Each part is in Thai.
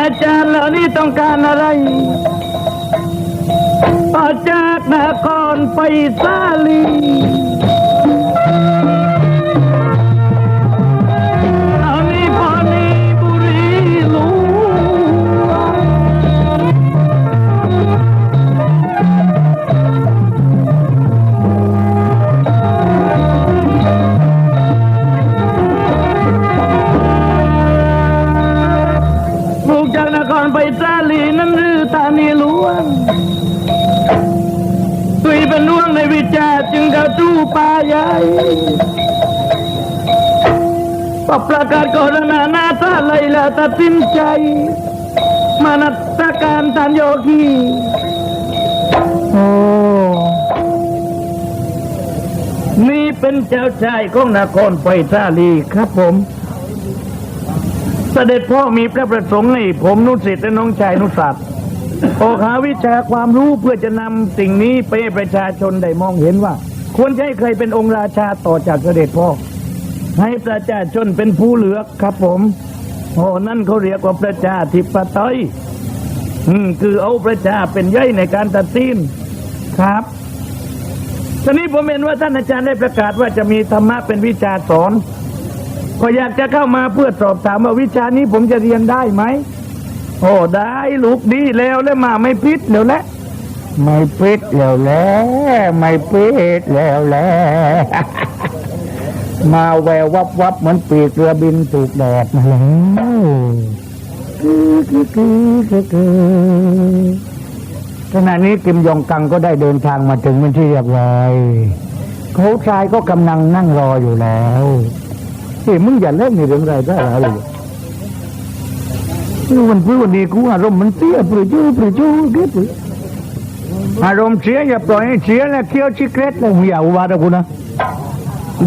อกมาจารย์แล้วนี่ต้องการอะไรออกจากนครไปซาลี นัตการทานโยคีโอ้นี่เป็นเจ้าชายของนครไปซาลีครับผมเสด็จพ่อมีพระประสงค์ให้ผมนุสิตและน้องชายนุสัตว์ออกหาวิชาความรู้เพื่อจะนำสิ่งนี้ไปให้ประชาชนได้มองเห็นว่า ควรจะให้ใครเป็นองค์ราชาต่อจากเสด็จพ่อ ให้ประชาชนเป็นผู้เลือกครับผมโอ้นั่นเขาเรียกว่าประชาธิปไตยอืมคือเอาประชาเป็นใหญ่ในการตัดสินครับตอนนี้ผมเห็นว่าท่านอาจารย์ได้ประกาศว่าจะมีธรรมะเป็นวิชาสอนก็อยากจะเข้ามาเพื่อสอบถามว่าวิชานี้ผมจะเรียนได้ไหมโอ้ได้ลูกดีแล้วแล้วมาไม่พิษแล้วแหละไม่พิษแล้วแหละไม่พิษแล้วแหละ มาแวววับวับเหมือนปีกเรือบินถูกแดดมาแล้วขณะนี้กิมยองกังก็ได้เดินทางมาถึงเป็นที่เรียบร้อยเขาชายก็กำลังนั่งรออยู่แล้วเฮ้ยมึงอย่าเล่นในเรื่องไรได้อะไรเลยนี่มันพูดวันนี้กูอารมณ์มันเสียปรือจู้ปรือจู้เก็บอารมณ์เสียอย่าปล่อยให้เสียแล้วเคี้ยวชิเกตแล้วอย่าอุบาทกูนะ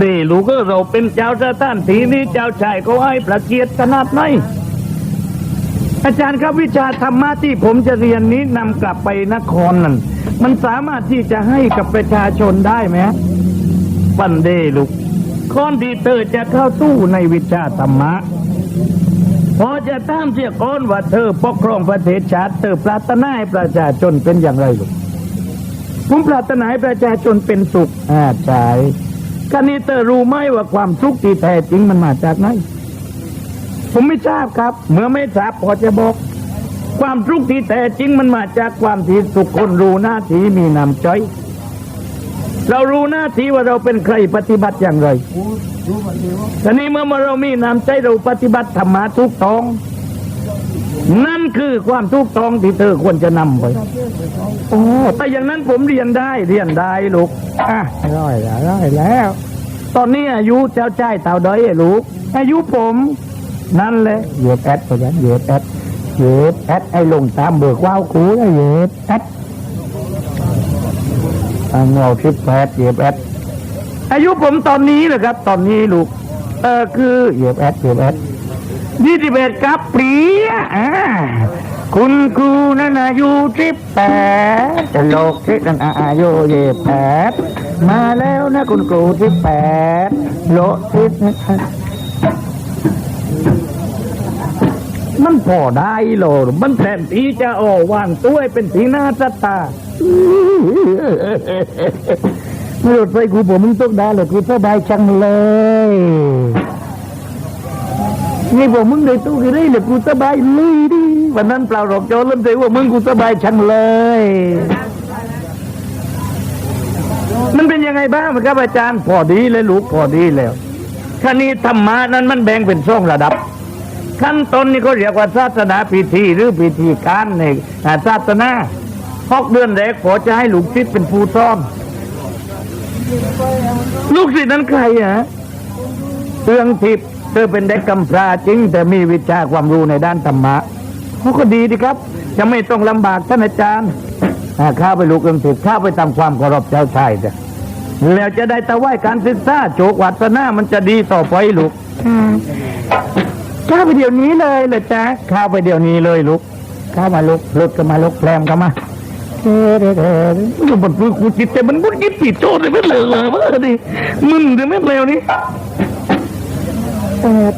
ดีลูกก็เราเป็นเจ้าสถานที่นี้เจ้าชายก็ให้ประเกียรติขนาดไหนอาจารย์ครับวิชาธรรมะที่ผมจะเรียนนี้นำกลับไปนครนั่นมันสามารถที่จะให้กับประชาชนได้ไหมปันเดลูกก่อนที่เธอจะเข้าตู้ในวิชาธรรมะพอจะตามเสียก่อนว่าเธอปกครองประเทศชาติเธอปรารถนาให้ประชาชนเป็นอย่างไรลูกผมปรารถนาให้ประชาชนเป็นสุขอ่าใช่ กันี้เธอรู้ไหมว่าความสุขที่แท้จริงมันมาจากไหน ผมไม่ทราบครับ เมื่อไม่ทราบพอจะบอก ความสุขที่แท้จริงมันมาจากความที่ทุกคนรู้หน้าที่มีน้ำใจเรารู้หน้าที่ว่าเราเป็นใครปฏิบัติอย่างไรทีนี้เมื่อเรามีน้ำใจเราปฏิบัติธรรมะทุกต้อง นั่นคือความทุกต้องที่เธอควรจะนำไปโอ้แต่อย่างนั้นผมเรียนได้เรียนได้ลูกอะร้อยแล้วร้อยแล้ว ตอนนี้อายุเจ้าใจเต่าด้อยไอ้ลูก อายุผม นั่นแหละเหยียบแอดไปแล้วเหยียบแอดเหยียบแอดไอ้ลงตามเบิกว้าวคูแล้วเหยียบแอดอ่าเงาทิพแปดเหยียบแอดอายุผมตอนนี้เหรอครับ ตอนนี้ลูก เออคือเหยียบแอดเหยียบแอด ยี่สิบเอ็ดครับปีอ่าคุณครูนั่นอายุสิบแปดจะโลกที่นั่นอายุยี่แปดมาแล้วนะคุณครูสิบแปดโลกที่นั่นมันพอได้โลมันแทนที่จะออวางตัวเป็นทีหน้าตาตาไม่หลุดไปกูผมมึงต้องได้เลยกูสบายจังเลย นี่ผมมึงได้ตู้กี่ได้เลยกูสบายเลยดิวันนั้นเปล่าหรอกโจรเริ่มใจว่ามึงกูสบายจังเลย มันเป็นยังไงบ้างครับอาจารย์ พอดีเลยลูกพอดีแล้วคณีธรรมะนั้นมันแบ่งเป็นสองระดับ ขั้นต้นนี่เขาเรียกว่าศาสนาพิธีหรือพิธีการในศาสนาหกเดือนแรกขอจะให้ลูกศิษย์เป็นผู้ซ่อมลูกศิษย์นั้นใครฮะเตืองทิพย์ เธอเป็นเด็กกำพร้าจริง แต่มีวิชาความรู้ในด้านธรรมะเขาก็ดีดีครับ จะไม่ต้องลำบากท่านอาจารย์อ่าข้าไปลูกเอื้องทิพย์ข้าไปทำความเคารพเจ้าชายเถอะแล้วจะได้ตะไหวการศึกษาโจกวัฒนามันจะดีต่อไปลูกข้าไปเดี๋ยวนี้เลยเลยจ้ะข้าไปเดี๋ยวนี้เลยลูกเข้ามาลุกลุกก็มาลุกแรมก็มาเด้เด้เด้มันบนพื้นกูจิตแต่มันบุญจิตผิดโจทย์เลยไม่เลวเลยเมื่อดิมึงจะไม่เลวนี่ เปิด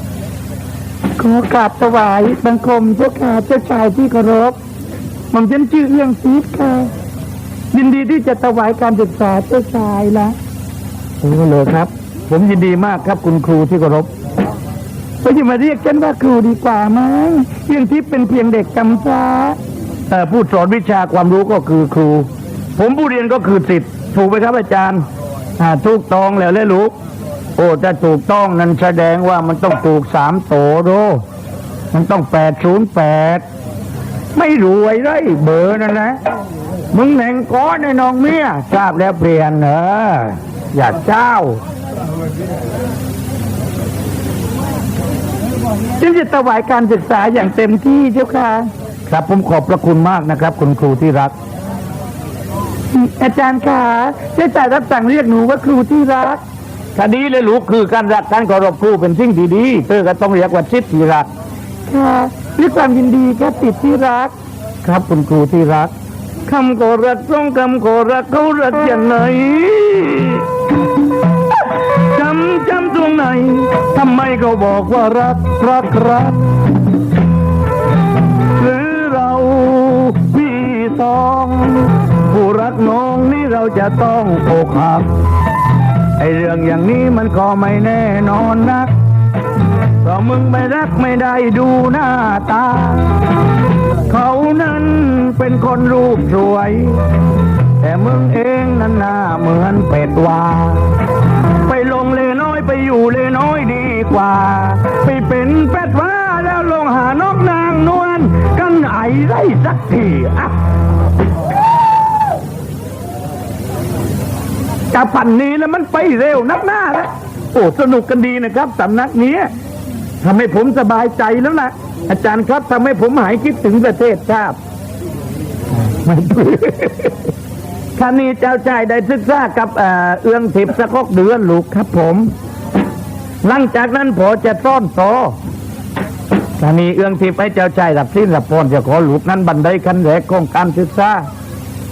ขอกราบถวายบังคมเจ้าค่ะเจ้าชายที่เคารพหม่อมฉันชื่อเอื้องซีดค่ะ ยินดีที่จะถวายการศึกษาเจ้าชายละโอ้เลยครับ ผมยินดีมากครับคุณครูที่เคารพก็จะมาเรียกฉันว่าครูดีกว่าไหมเอื้องทิพย์เป็นเพียงเด็กกำพร้าเอ่อผู้สอนวิชาความรู้ก็คือครู ผมผู้เรียนก็คือสิทธิ์ถูกไหมครับอาจารย์อ่าถูกต้องแล้วเลยลูก โอ้ถ้าถูกต้องนั้นแสดงว่ามันต้องถูกสามโตโดมันต้องแปดศูนย์แปดไม่รวยไรเบอร์นั่นนะ มึงแหน่งก้อนในน้องเมียทราบแล้วเปลี่ยนเอออย่าเจ้าฉันจะถวายการศึกษาอย่างเต็มที่เจ้าค่ะ ครับผมขอบพระคุณมากนะครับ คุณครูที่รัก อาจารย์ค่ะเจ้าชายรับสั่งเรียกหนูว่าครูที่รัก คดีเลยลูกคือการรักการเคารพครูเป็นสิ่งที่ดีเธอก็ต้องเรียกว่าชิดที่รักค่ะด้วยความยินดีค่ะติดที่รัก ครับคุณครูที่รักคำโกรักต้องคำโกรักเขารักอย่างไหนจำจำตรงไหนทำไมเขาบอกว่ารักรักรักหรือเราพี่สองผู้รักน้องนี่เราจะต้องอกหัก ไอเรื่องอย่างนี้มันก็ไม่แน่นอนนัก เพราะมึงไม่รักไม่ได้ดูหน้าตา เขานั้นเป็นคนรูปสวย แต่มึงเองนั้นหน้าเหมือนเป็ดวาไปลงเลน้อยไปอยู่เลน้อยดีกว่า ไปเป็นเป็ดว่าแล้วลงหานกนางนวลกันไอไรสักทีอะ กะปันนี้แล้วมันไปเร็วนักหน้าแล้วโอ้สนุกกันดีนะครับสำนักนี้ทำให้ผมสบายใจแล้วนะอาจารย์ครับทำให้ผมหายคิดถึงประเทศชาติไม่ท่านนี้เจ้าชายได้ศึกษากับเอ,เอื้องทิพย์สักกเดือนลูกครับผม หลังจากนั้นพอจะซ่อนต่อท่านนี้เอื้องทิพย์ให้เจ้าชายรับสิ้นรับพรจะขอลูกนั้นบันไดขั้นแรกของการศึกษา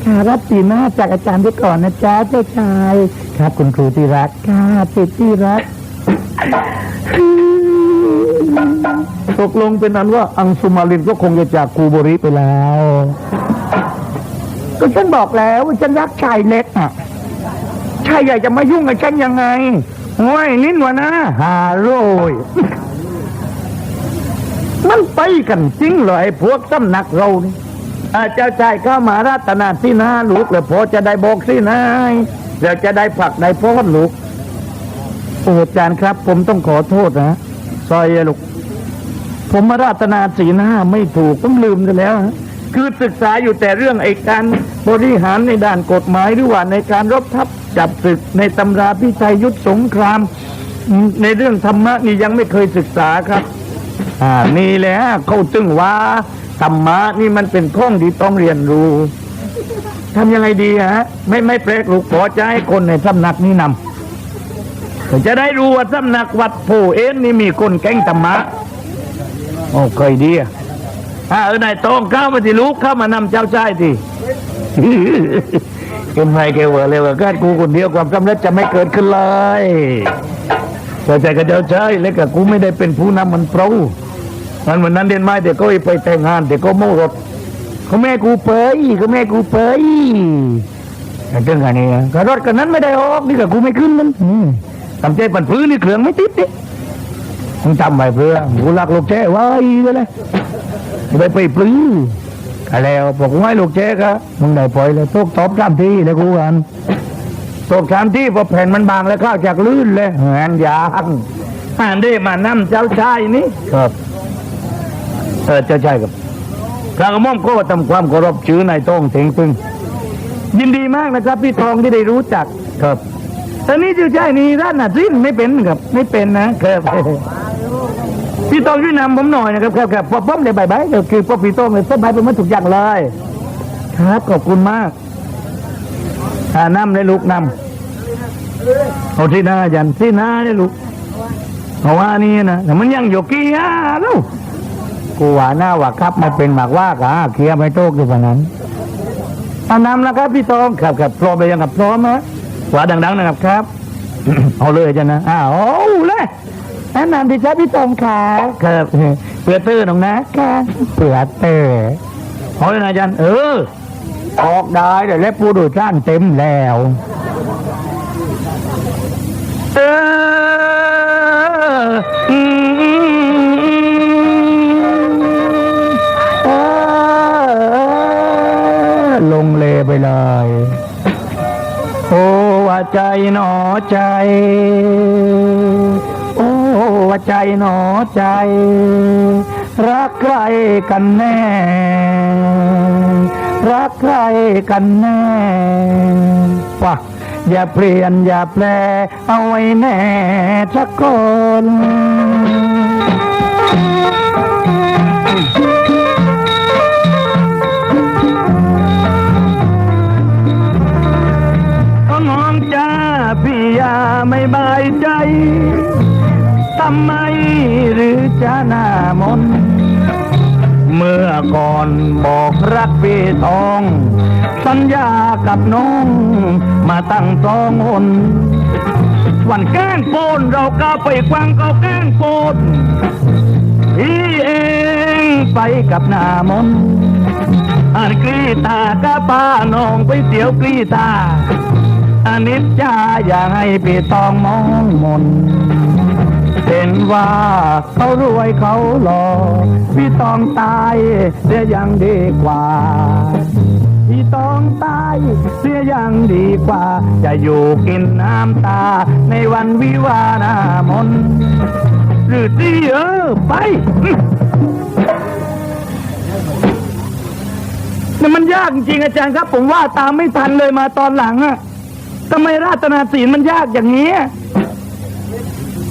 ค่ะรับสีหน้าจากอาจารย์ไปก่อนนะจ๊ะเจ้าชาย ครับ คุณครูที่รักค่ะติดที่รัก ตกลงเป็นนั้นว่าอังสุมาลินก็คงจะจากกูโบริไปแล้ว ก็ฉันบอกแล้วว่าฉันรักชายเล็กอะชายใหญ่จะมายุ่งกับฉันยังไงโอ้ยลิ้นวะนะฮาโรยมันไปกันจริงเหรอไอ้พวกสำนักเรานี่อา เจ้าชายเข้ามารัตนาที่นาลูกแล้วพอจะได้บอกสินายแล้วจะได้ผักได้พอนลูกโอ้อาจารย์ครับ ผมต้องขอโทษนะซอยลูกผมมาราตนาสีหน้าไม่ถูกผมลืมไปแล้วคือศึกษาอยู่แต่เรื่องไอ้การบริหารในด้านกฎหมายหรือว่าในการรบทัพจับศึกในตำราพิชัยยุทธสงคราม ในเรื่องธรรมะนี่ยังไม่เคยศึกษาครับ อ่านี่แหละเขาจึงว่า ธรรมะนี่มันเป็นข้องที่ต้องเรียนรู้ทำยังไงดีฮะ ไม่ไม่แปลกลูกขอจะให้คนในสำนักนี้นำจะได้รู้ว่าสำนักวัดโพเอ็นนี่มีคนแก่งธรรมะโอ้เคยดีอะเออนายตองเข้ามาที่ลูกเข้ามานำเจ้าชายทีเกินไปเกวอเลยว่าการกูคนเดียวความสำเร็จจะไม่เกิดขึ้นเลยเจ้าชายกับเจ้าชายเล็กกับกูไม่ได้เป็นผู้นำมันเปล่า มันเหมือนนั้นเดินไม้เด็กก็ไปแต่งงานเด็กก็โม่รถเขาแม่กูเปยเขาแม่กูเปยเรื่องอะไรเนี่ยก็รถกันนั้นไม่ได้ออกนี่กับกูไม่ขึ้นนั่นทำใจปั่นพื้นนี่เครื่องไม่ติดดิมึงทำไปเพื่อกูรักลูกแจ้ไว้เลยไปไปปลื้อก็แล้วบอกกูให้ลูกแจ้ก็มึงได้ปล่อยเลยตกตอบตามที่เลยกูกันตกตามที่พอแผ่นมันบางแล้วข้าจากลื่นเลยงานยางอ่านได้มานั่เจ้าชายนี่ครับ เออจ้าชายครับพระกระม่อมก็ทำความเคารพชื่อนายต้องเถงตึงยินดีมากนะครับ พี่ทองที่ได้รู้จักครับตอนนี้เจ้าชายนี่ร้านอาสิ้นไม่เป็นครับ ไม่เป็นนะครับพี่ต้องช่วยนำผมหน่อยนะครับครับครับพอผมเลยบายบายเดี๋ยวคือพอพี่ต้องเลยสบายไปหมดทุกอย่างเลย ครับขอบคุณมากอ่านำเลยลูกนำเอาที่หน้ายันที่หน้าเลยลูกเพราะว่านี่นะแต่มันยังอยู่กี่อะลูก กูว่าหน้าว่าครับมันเป็นหมากว่ากะเคลียร์ไม่โต๊กอยู่ปะนั้นเอานำนะครับพี่ตองครับครับพร้อมเลยยังครับพร้อมฮะว่าดัง ๆ นะครับครับ เอาเลยจ้ะนะอ้าวเอาเลยแนะนำดิจ้าพี่ตองขาครับเปื่อตื้อน้องนะค่ะเปื่อเต้เอาเลยนะจารย์เออออกได้เดี๋ยวเล็บปูดูจ้านเต็มแล้วเออ เลไปเลย โอ้ว่าใจหนอใจ โอ้ว่าใจหนอใจ รักใครกันแน่ รักใครกันแน่ว่ะอย่าเปลี่ยนอย่าแปล เอาไว้แน่สักคน ไม่บายใจ ทำไมหรือจะหน้ามน เมื่อก่อนบอกรักพี่ทอง สัญญากับน้อง มาตั้งสองคนวันแก้งโปนเราก็ไปกวางก็แก้งโปนพี่เองไปกับหน้ามนอันกรีตากะป้าน้องไปเสียวกรีตา อนิจจาอย่าให้พี่ตองมองมนเห็นว่าเขารวยเขาหล่อพี่ต้องตายเสียยังดีกว่า พี่ต้องตายเสียยังดีกว่า จะอยู่กินน้ำตาในวันวิวาหนามนหรือที่เออไปนี่มันยากจริงอาจารย์ครับ ผมว่าตามไม่ทันเลยมาตอนหลังอะ ทำไมราตนาศีลมันยากอย่างนี้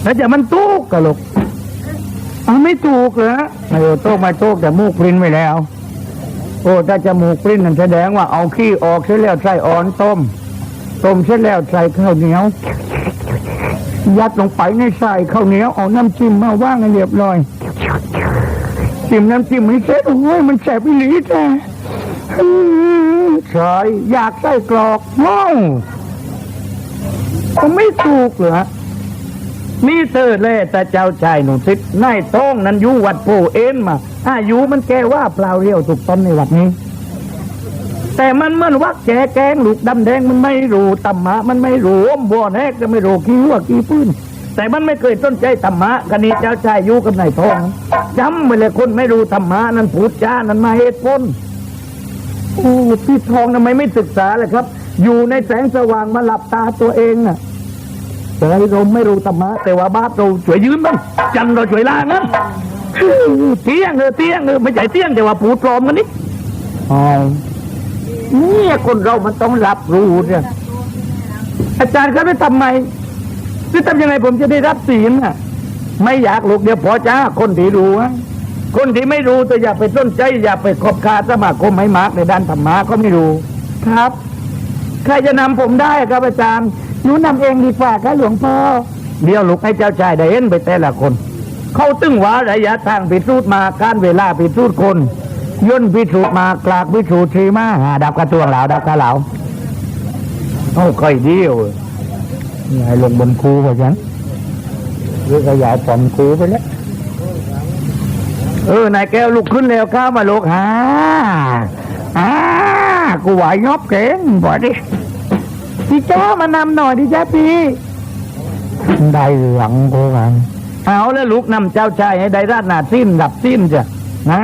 แล้วจะมันตูกกะลูกเอาไม่ถูกเหรอไม่โอ้โตกไม่โตกแต่มูกปริ้นไว้แล้ว โอ้ถ้าจะมูกปริ้นนั่นแสดงว่าเอาขี้ออกเสร็จแล้วใส่อ่อนต้ม ต้มเสร็จแล้วใส่ข้าวเหนียว ยัดลงไปในใส่ข้าวเหนียวเอาน้ำจิ้มมาว่างให้เรียบร้อยจิ้มน้ำจิ้มให้เสร็จโอ้ยมันแสบอีหลีแท้อืมใช่อยากใส่กรอกว้าว ก็ไม่ถูกเหรอมีเธอแล่แต่เจ้าชายหนุ่มซิดนายต้องนั้นอยู่วัดโพเอ็นมาอายุมันแกว่าเปล่าเรียวถูกต้นในวัดนี้ แต่มันเมื่อนวักแกแกงลูกดำแดงมันไม่รู้ธรรมะ มันไม่รู้อมบัวแนกก็ไม่รู้ขี้หัวขี้ปืนแต่มันไม่เคยสนใจธรรมะกันนี้เจ้าชายอยู่กับนายทองจำไว้เลยคนไม่รู้ธรรมะนั้นพูดจานั้นมาเหตุผลโอ้พี่ทองทำไมไม่ศึกษาเลยครับ อยู่ในแสงสว่างมาหลับตาตัวเองน่ะแต่เราไม่รู้ธรรมะแต่ว่าบาปเราช่วยยืนบ้างจันทร์เราช่วยล่างนะเที่ยงเออเที่ยงเออไม่ใช่เที่ยงแต่ว่าปูดปลอมกันนี่อ๋อเนี่ยคนเรามันต้องรับรู้เนี่ยอาจารย์เขาได้ทำไมจะทำยังไงผมจะได้รับศีลน่ะ ไม่อยากลูกเดี๋ยวพอจ้าคนที่รู้อะคนที่ไม่รู้แต่อย่าไปสนใจ อย่าไปขอบคาสมาคมไม่มากในด้านธรรมะก็ไม่รู้ ครับ ใครจะนำผมได้ครับอาจารย์หนูนำเองดีกว่าค่ะหลวงพ่อเดี๋ยวลูกให้เจ้าชายได้เห็นไปแต่ละคน เขาตึงว่าระยะทางพิสูจน์มาการเวลาพิสูจน์คน ย่นพิสูจน์มากลากพิสูจน์ทีมาหาดับกระตวงเหลาดับกระเหลาโอ้ค่อยเดียวนี่ให้ลงบนคูไปฉันหรือขยายปอมคูไปแล้วเออนายแก้วลุกขึ้นแล้วข้ามาลูกฮาอ่า กูไหวยอบเก่งบ่ดิพี่จ้ามานำหน่อยดิจ้าพี่ได้หลังกูกันเอาแล้วลูกนำเจ้าชายให้ได้ราดหนาสิ้นดับสิ้นจ้ะนะ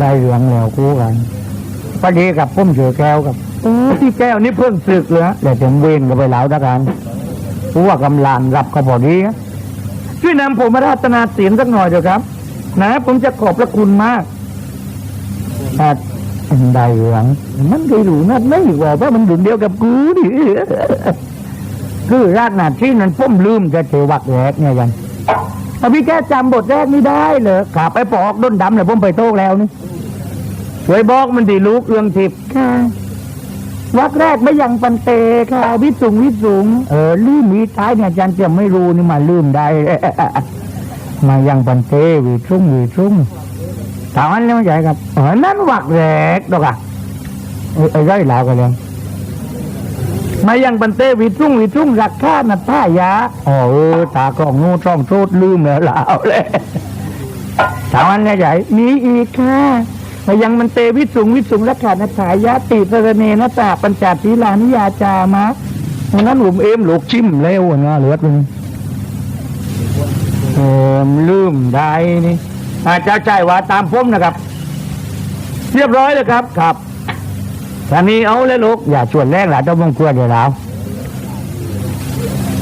ได้เหลืองแล้วกูกันพอดีกับพุ่มเสือแก้วกับโอ้ที่แก้วนี่เพิ่งศึกเลยเดี๋ยวถึงเวนก็ไปแล้วนะกันกูว่ากำลังรับก็พอดีนะช่วยนำผมมาราตนาศีลสักหน่อยเถอะครับ นะ ผมจะขอบพระคุณมาก แต่ได้เหลืองมันได้รู้นัดไม่ว่าว่ามันดุนเดียวกับกูดิคือราดหนาที่นั้นพุ่มลืมจะเทวักแรกเนี่ยยังเอาพี่แกจำบทแรกไม่ได้เหรอขาไปปอกด้นดำเลยพุ่มไปโต๊ะแล้วนี่ช่วยบอกมันดีลูกเรื่องทิพย์ค่ะวักแรกไม่ยังปันเตค่ะวิสุงวิสุงเออลืมมีท้ายเนี่ยอาจารย์จะไม่รู้นี่มาลืมได้มายังปันเตวีทุ่งวีทุ่ง ปันเตวีทุ่งวีทุ่งรักข้านัท่ายาอ๋อเออตากล้องนู้นช่องโทษลืมแล้วลาวเลยถามอันนี้ใหญ่มีอีกค่ะมายังมันเตวิสุงวิสุงรักขาณถายะติสรเนนตาปัญจศีลานิยาจามะวันนั้นหลุมเอ็มหลูกชิมเร็วนะเหลือดมึงเออลืมได้นี่ อาจจะใจายว่าตามผมนะครับ เรียบร้อยเลยครับครับท่านี้เอาเลยลูกอย่าชวนแรกหล่ะต้องมงควรเดี๋ยวเรา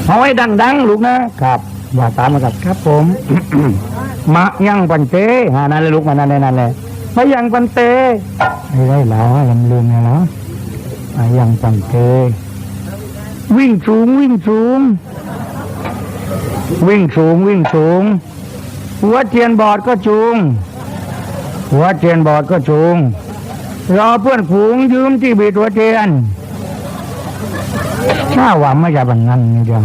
เอาไว้ดังๆลูกนะครับว่าตามนะครับครับผม มะยังปันเตหานั่นเลยลูกมานั่นเลยนั่นเลยมายังปันเตไม่ได้แล้วลำลืมไงแล้วมายังปันเตวิ่งสูงวิ่งสูง วิ่งสูงวิ่งสูง หัวเทียนบอดก็จูง หัวเทียนบอดก็จูง รอเพื่อนฝูงยืมที่บีดหัวเทียนข้าว่าไม่ใช่บังงั้นนี่เดียว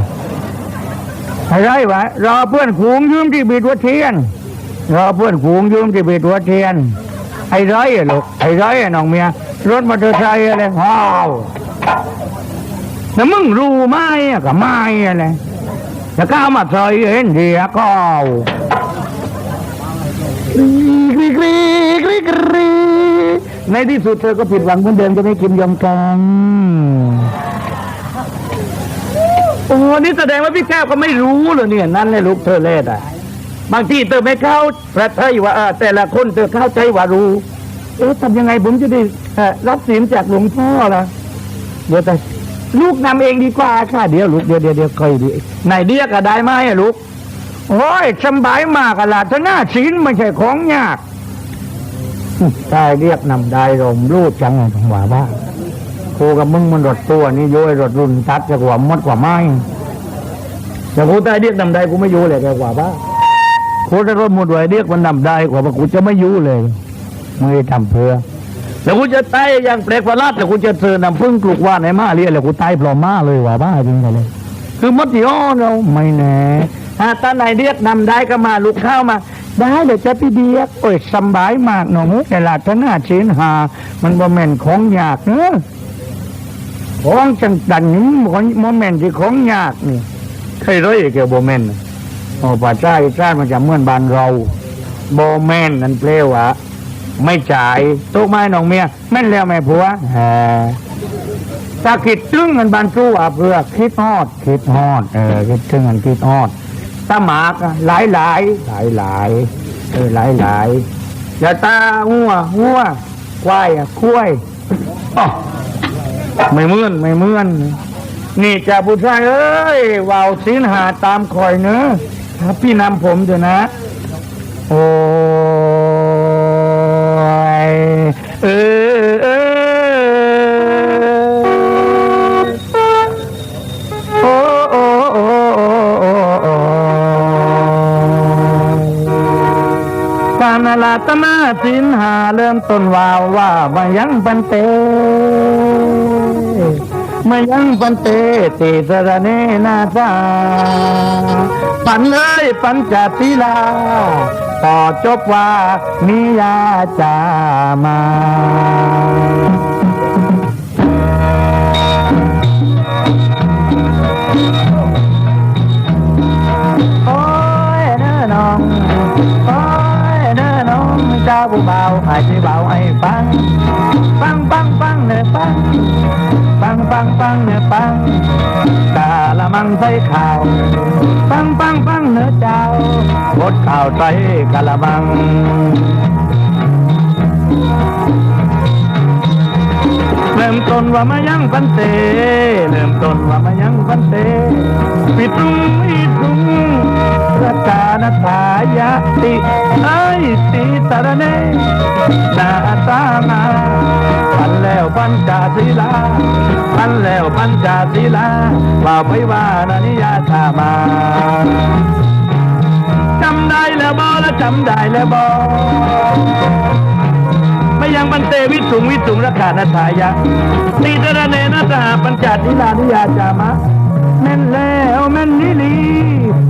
อะไรวะรอเพื่อนฝูงยืมที่บีดหัวเทียน รอเพื่อนฝูงยืมที่บีดหัวเทียน ไอ้ร้อยอะลูกไอ้ร้อยอะน้องเมียรถมอเตอร์ไซค์อะไรว้าวแล้วมึงรู้ไหมกับไม่อะไรจะก้าวมาใส่เห็นเดียก็เอา กรีกรีกรีกรีในที่สุดเธอก็ผิดหวังเหมือนเดิมจะไม่กินยอมกันโอ้นี่แสดงว่าพี่แก้วก็ไม่รู้เลยเนี่ย นั่นเลยลูกเธอเล่ดอะ บางทีเธอไม่เข้าประเทศว่าเออแต่ละคนเธอเข้าใจว่ารู้ เอ๊ะทำยังไงผมจะได้รับศีลจากหลวงพ่อล่ะเดี๋ยวแต่ลูกนำเองดีกว่าค่ะเดี๋ยวลูกเดี๋ยวเดี๋ยวเดี๋ยวเคยดีไหนเดียก็ได้ไหมลูก โอ้ยสำบายมากอะละถ้าหน้าศีลไม่ใช่ของยากได้เรียกนำได้รมรูดจังไงถึงว่าบ้าครูกับมึงมันรถตัวนี่โย้ยรถรุ่นตัดจะกว่ามดกว่าไม้แต่กูได้เรียกนำได้กูไม่อยู่เลยแกกว่าบ้าครูจะรถมดไว้เรียกมันนำได้กว่ากูจะไม่อยู่เลยไม่ทำเพื่อแล้วกูจะตายอย่างแปลกประหลาดแล้วกูจะเจอนำพึ่งกลุกว่าในมาเรียแล้วกูตายพร้อมมาเลยว่าบ้าจริงเลยคือมดที่อ้อเราไม่แน่ ถ้าตาไหนเรียกนำได้ก็มาลุกเข้ามา ได้เดี๋ยวจะพี่เดียกโอ้ยสำบายมากหนองแต่ละทนาชินหา มันบ่แม่นของยากเนอะของจังดันนี้มันบ่แม่นที่ของยากนี่ใครร้อยเกี่ยวบ่แม่นโอ้ป่าจ้าอีจ้ามันจะเหมือนบ้านเราบ่แม่นนั่นเปลวะไม่จ่ายตุกไม้น้องเมียแม่นแล้วแม่ผัวแฮถ้าคิดถึงเงินบรรจุอะเพื่อคิดฮอด คิดฮอด เออคิดถึงเงินคิดฮอด ตาหมากอะหลายหลายหลายหลายเออหลายหลายอย่าตาหัวหัวควายอะคุ้ยอ๋อไม่เหมือนไม่เหมือน นี่จะผู้ชายเอ้ยว่าวสินหาตามคอยเนอะถ้าพี่นำผมเถอะนะ โอ้ ลาตนาสินหาเริ่มต้นวาวว่ามายังปันเตมายังปันเตติสระเนนาจาปันเลยปัญจศีลาต่อจบว่านิยาจามา เจ้าผู้เบาห้ที่เบาให้ฟัง ฟังฟังฟังเนื้อฟัง ฟังฟังฟังเนื้อฟังกาละมังใส่ข่าว ฟังฟังฟังเนื้อเจ้าบดข่าวใส่กะละมังเริ่มต้นว่ามายังปันเตเริ่มต้นว่ามายังปันเตปิดรุงปิดรุงรักา ณทายะติไอ้ยติตระเนนาตามาปันแล้วปัญจศีลาปันแล้วปัญจศีลาว่าไปว่านานิยาชามาจำได้แล้วบอและจำได้แล้วบอไมายังบันเตวิสุงวิสุงราคานาทายะตีตระเนนาสหปัญจนิลานิยาจามะ แม่นแล้วแม่นนิลี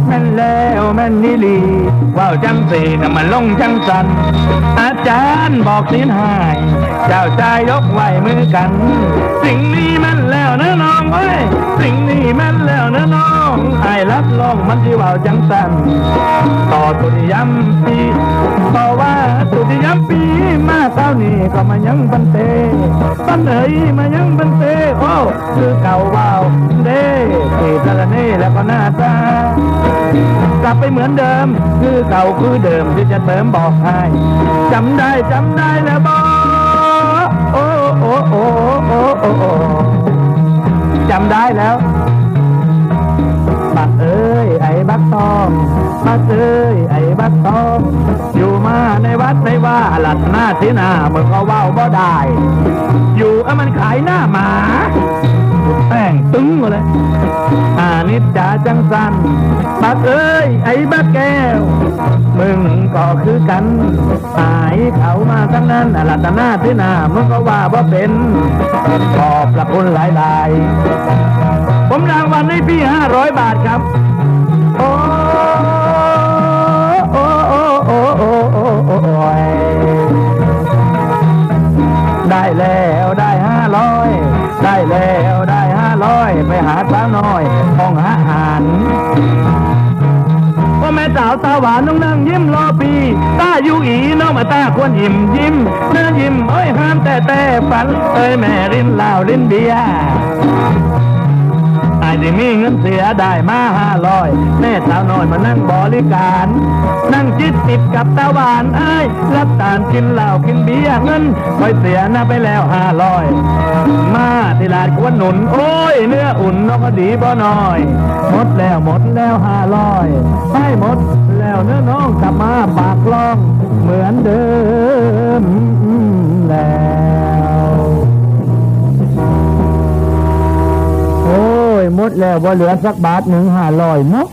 แม่นแล้วแม่นมือนนี่ลีว่าวจังสีน่ะมันลงจังสัน อาจารย์บอกสินหาย เจ้าชายยกไหวมือกัน สิ่งนี้มันแล้วนะน้องเอ้ยสิ่งนี้มันแล้วนะน้องไอ้รับรองมันที่ว่าวจังสัน ต่อตุติยมปีเพราะว่าตุติยมปี มาเท่านี้ก็มายังบันเตบันเอ๋ยมายังบันเตโอ้คือเก่าว่าวเด้ตีตะละเน่แล้วก็หน้าตากลับไปเหมือนเดิม คือเก่าคือเดิมที่จะเติมบอกให้จำได้จำได้แล้วบอกโอ้โอ้โอ้โอ้โอ้โอ้จำได้แล้ว บักทองบักเอ้ยไอ้บักทอง อยู่มาในวัดในว่าหลัดหน้าที่หน้ามึงก็เว้าบ่ได้ อยู่เอามันขายหน้าหมาแป้งตึงหมดเลยอานิจจาจังสันบักเอ้ย ไอ้บักแก้ว มึงก็คือกันหายเขามาทั้งนั้นหลัดหน้าที่หน้ามึงก็ว่าบ่เป็นขอบพระคุณหลายๆ ผมรางวัลให้พี่ห้าร้อยบาทครับ ได้แล้วได้ห้าร้อยได้แล้วได้ห้าร้อยไปหาสาวน้อยห้องอาหารพ่อแม่สาวตาหวานน้องนั่งยิ้มรอปีตาอยู่อีน้องมาตาควรยิ้มยิ้มเนื้อยิ้มเอ้ยห้ามแต่แต่ฝันเอ้ยแม่รินเหล้ารินเบียร์ ที่มีเงินเสียได้มาห้าร้อยแม่สาวน้อยมานั่งบริการ นั่งจิตติดกับตาหวานไอ้ยรับตานกินเหล้ากินเบียร์เงินคอยเสียน้าไปแล้วห้าร้อยมาที่ลาดกวนหนุน โอ้ยเนื้ออุ่นนกก็ดีบ่น้อย หมดแล้วหมดแล้วห้าร้อยไม่หมดแล้วเนื้อน้องกลับมาปากลองเหมือนเดิม แล้วบ่เหลือสักบาทหนึ่งห้าร้อยเนาะ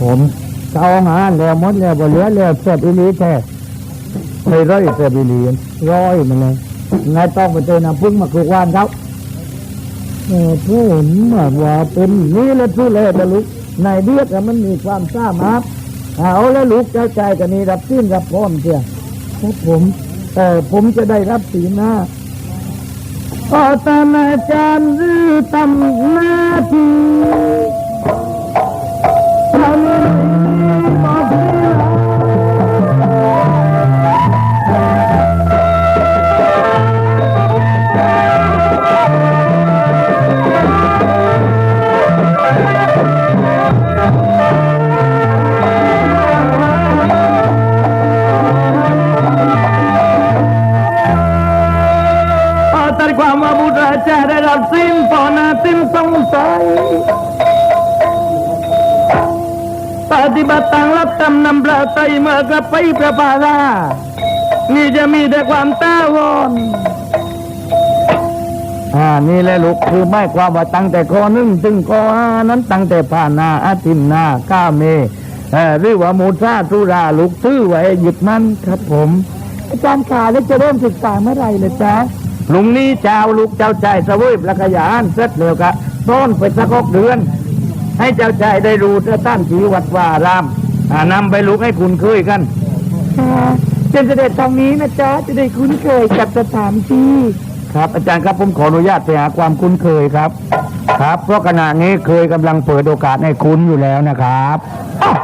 ผมเอาหาแล้วมดแล้วบ่เหลือแล้วเสียบอีหลีแท้เคยร้อยเสียบอีหลีร้อยมันเลยนายต้องไปเจอน้ำพึ่งมาคุกวานเขาเออพูดมาว่าเป็นนี่และทุเรศนะลูกนายเดียกอะมันมีความสามารถเอาแล้วลูกเจ้าใจกันนี่รับสิ้นรับพร้อมเสียครับผมแต่ผมจะได้รับสีหน้า Potana Chandu จะได้รับสิ้นปอนาสิ้นสงสัยปฏิบัติตางรับกรรมนำพระไตเมื่อกระไปประปาลานี่จะมีแต่ความตาวอนอ่านี่แหละลูกคือไม่ความว่าตั้งแต่ข้อหนึ่งถึงข้อห้านั้นตั้งแต่ผ่านนาอาทินนาก้าเมเอ่อหรือว่ามูซาตุราลูกซื้อไว้หยุดมันครับผม อาจารย์ขาแล้วจะเริ่มศึกษาเมื่อไรเลยจ๊ะ ลุงนี้เจ้าลูกเจ้าใจสวุยประกยานเสร็จแล้วกะต้นไปสักหกเดือน ให้เจ้าใจได้รู้เจ้าต้านชีวัดวารามอ่านำไปลูกให้คุณเคยกันค่ะเจนเสด็จตรงนี้นะจ๊ะจะได้คุ้นเคยกับสถานที่ครับอาจารย์ครับผมขออนุญาตไปหาความคุ้นเคยครับ ครับ เพราะขณะนี้เคยกำลังเปิดโอกาสให้คุณอยู่แล้วนะครับอ้าว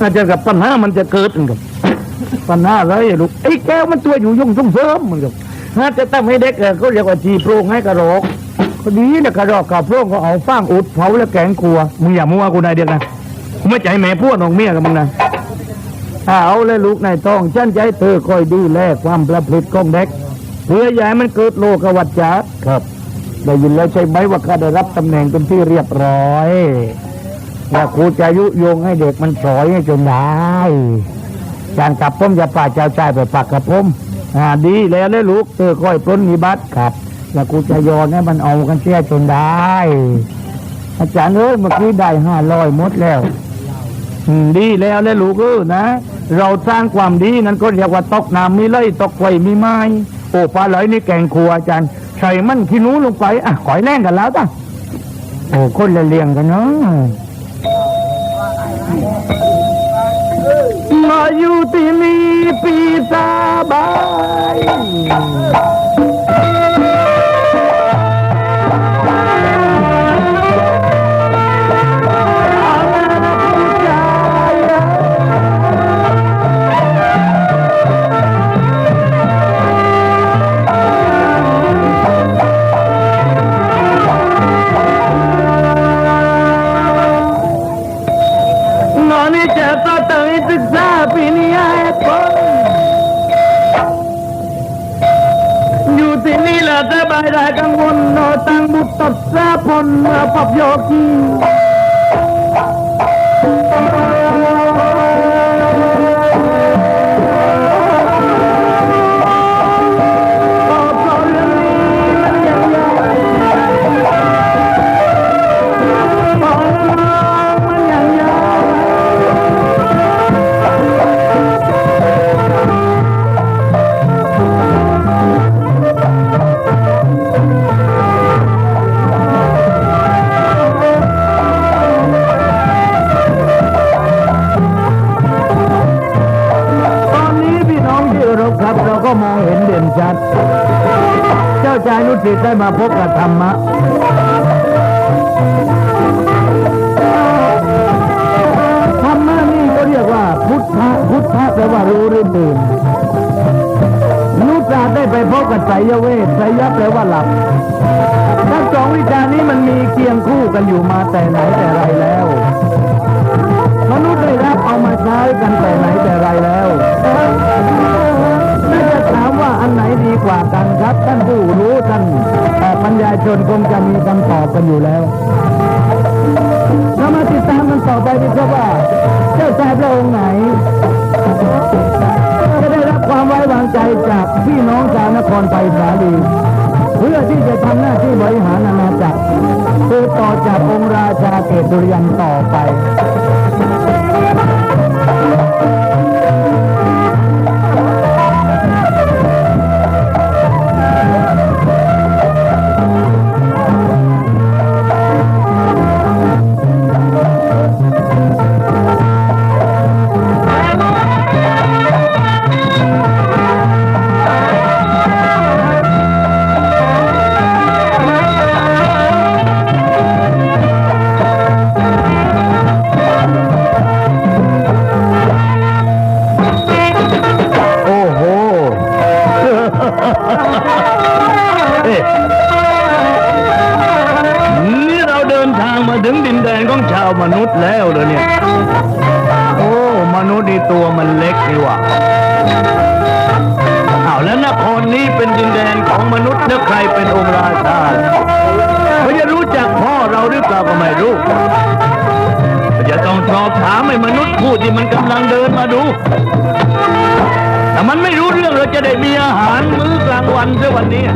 อาจารย์กับปัญหามันจะเกิดกับ ปัญหาอะไรลูกไอ้แก้วมันตัวอยู่ยุ่งส่งเสริมมันกับถ้าจะทำให้เด็กเอ่อเขาเรียกว่าจีโปรงให้กระโรกก็ดีนะกระรอกกับโปรงก็เอาฟางอุดเผาแล้วแกงครัวมึงอย่ามัวกูนายเด็กนะกูไม่ใจแม่พวกน้องเมียกับมึงนะเอาเลยลูกนายต้องฉันจะให้เธอคอยดูแลความประพฤติของเด็กเพื่ออย่าให้มันเกิดโลกวัฏจักรครับได้ยินแล้วใช่ไหมว่าข้าได้รับตำแหน่งเป็นที่เรียบร้อยว่าครูจะยุยงให้เด็กมันสอยให้จนได้ จานกับผมจะป่าเจ้าชายไปปักกับผมอ่าดีแล้วเลยลูกเธอค่อยปล้นนิบัติครับแล้วครูจะโยนให้มันเอากันเสียจนได้ อาจารย์เอ้ยเมื่อกี้ได้ห้าร้อยหมดแล้วดีแล้วเลยลูกเออนะ เราสร้างความดีนั้นก็เรียกว่าตกน้ำมีเลยตกไฟมีไม้โอ้ปลาไหลนี่แกงครัวอาจารย์ใส่มันขี้นูลงไปอะขอยแรงกันแล้วจ้ะโอ้คนละเลียงกันเนาะ มาอยู่ที่ สบายได้กังวลตั้งบุตรสาพลปอบโยกี ได้มาพบกับธรรมะธรรมะนี่ก็เรียกว่า พุทธะพุทธะแปลว่ารู้หรือตื่นนุสาได้ไปพบกับไสยเวทไสยแปลว่าหลับทั้งสองวิชานี้มันมีเคียงคู่กันอยู่มาแต่ไหนแต่ไรแล้วมนุษย์ได้รับเอามาใช้กันแต่ไหนแต่ไรแล้วน่าจะถามว่าอันไหนดีกว่ากัน ครับท่านผู้รู้ท่านปัญญาชนคงจะมีคำตอบกันอยู่แล้วเรามาติดตามกันต่อไปดีครับว่า เจ้าชายพระองค์ไหน จะได้รับความไว้วางใจจากพี่น้องชาวนครไทยสาลีเพื่อที่จะทำหน้าที่บริหารอาณาจักรสืบต่อจากองค์ราชาเกตุริยันต่อไปา